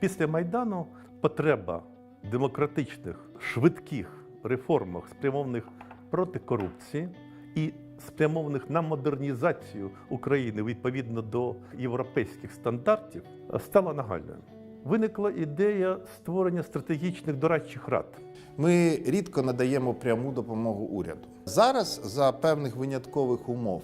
Після Майдану потреба демократичних, швидких реформах, спрямованих проти корупції і спрямованих на модернізацію України відповідно до європейських стандартів, стала нагальною. Виникла ідея створення стратегічних дорадчих рад. Ми рідко надаємо пряму допомогу уряду. Зараз, за певних виняткових умов,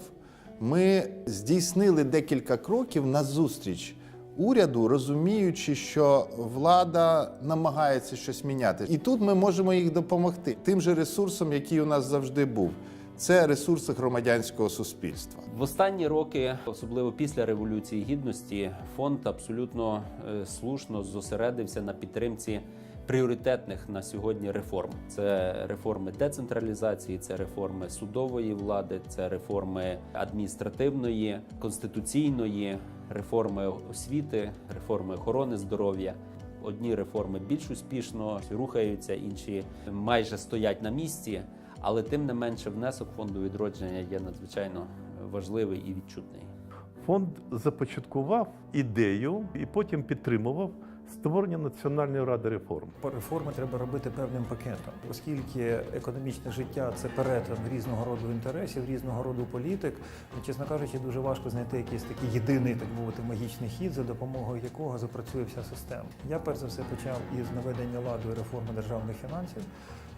ми здійснили декілька кроків назустріч уряду, розуміючи, що влада намагається щось міняти. І тут ми можемо їх допомогти тим же ресурсом, який у нас завжди був. Це ресурси громадянського суспільства. В останні роки, особливо після революції гідності, фонд абсолютно е, слушно зосередився на підтримці пріоритетних на сьогодні реформ. Це реформи децентралізації, це реформи судової влади, це реформи адміністративної, конституційної, реформи освіти, реформи охорони здоров'я. Одні реформи більш успішно рухаються, інші майже стоять на місці. Але тим не менше внесок фонду відродження є надзвичайно важливий і відчутний. Фонд започаткував ідею і потім підтримував створення Національної ради реформ. Реформи треба робити певним пакетом, оскільки економічне життя це перетин різного роду інтересів, різного роду політик. Чесно кажучи, дуже важко знайти якийсь такий єдиний, так мовити, магічний хід, за допомогою якого запрацює вся система. Я перш за все почав із наведення ладу і реформи державних фінансів.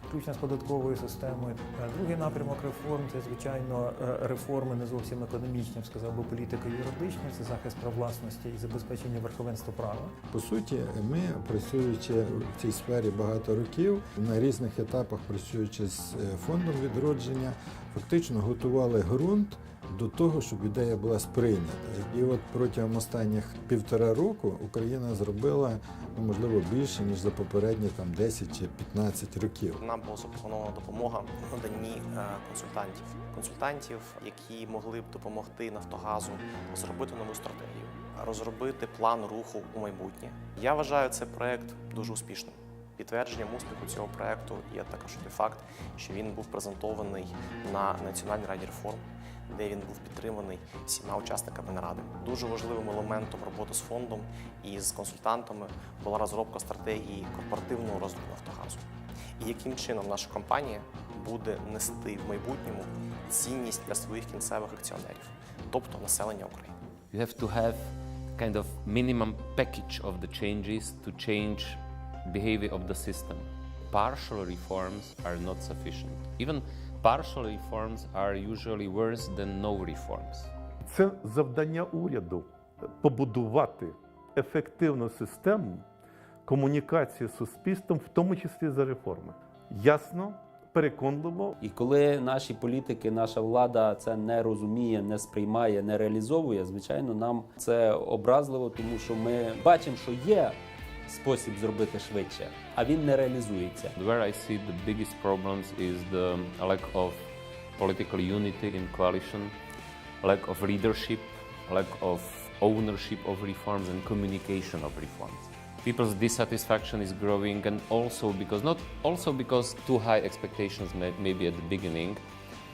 Включно з податковою системою. Е, Другий напрямок реформ це звичайно е, реформи не зовсім економічні, сказав би політика юридичні, це захист прав власності і забезпечення верховенства права. По суті, ми працюючи в цій сфері багато років, на різних етапах працюючи з е, фондом відродження, фактично готували ґрунт до того, щоб ідея була сприйнята. І от протягом останніх півтора року Україна зробила ну, можливо більше ніж за попередні там 10 чи 15 років. Нам була запропонована допомога наданні е, консультантів, консультантів, які могли б допомогти Нафтогазу зробити нову стратегію, розробити план руху у майбутнє. Я вважаю цей проект дуже успішним. Підтвердженням успіху цього проекту є також той факт, що він був презентований на Національній раді реформ, де він був підтриманий всіма учасниками наради. Дуже важливим елементом роботи з фондом і з консультантами була розробка стратегії корпоративного розвитку Нафтогазу і яким чином наша компанія буде нести в майбутньому цінність для своїх кінцевих акціонерів, тобто населення України. You have to have kind of minimum package of the changes to change behavior of the system. Partial reforms are not sufficient. Even partial reforms are usually worse than no reforms. Це завдання уряду побудувати ефективну систему комунікації з суспільством, в тому числі за реформи. Ясно, переконливо І коли наші політики, наша влада це не розуміє, не сприймає, не реалізовує, звичайно, нам це образливо, тому що ми бачимо, що є спосіб зробити швидше, а він не реалізується. Where I see the biggest problems is the lack of political unity in coalition, lack of leadership, lack of ownership of reforms and communication of reforms. People's dissatisfaction is growing and also because not also because too high expectations may, maybe at the beginning,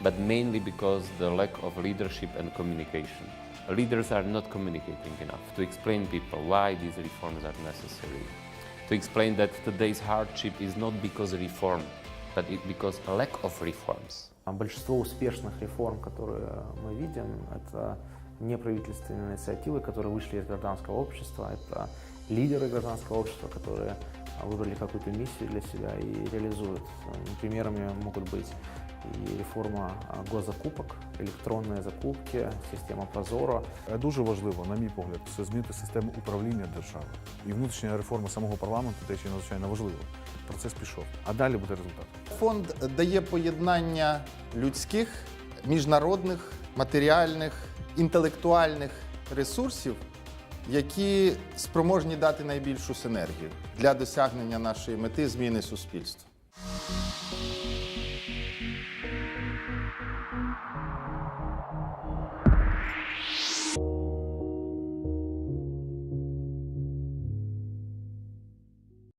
but mainly because the lack of leadership and communication. Leaders are not communicating enough to explain people why these reforms are necessary to explain that today's hardship is not because of reform, but it because a lack of reforms. А Большинство успешных реформ, которые мы видим, это неправительственные инициативы, которые вышли из гражданского общества, это лидеры гражданского общества, которые выбрали какую-то миссию для себя и реализуют. Примерами могут быть и реформа госзакупок, электронные закупки, система Прозоро, Е, Дуже важливо, на мій погляд, це змінити систему управління держави. І внутрішня реформа самого парламенту теж є надзвичайно важливо. Процес пішов. А далі буде результат. Фонд дає поєднання людських, міжнародних, матеріальних, інтелектуальних ресурсів, які спроможні дати найбільшу синергію для досягнення нашої мети зміни суспільства.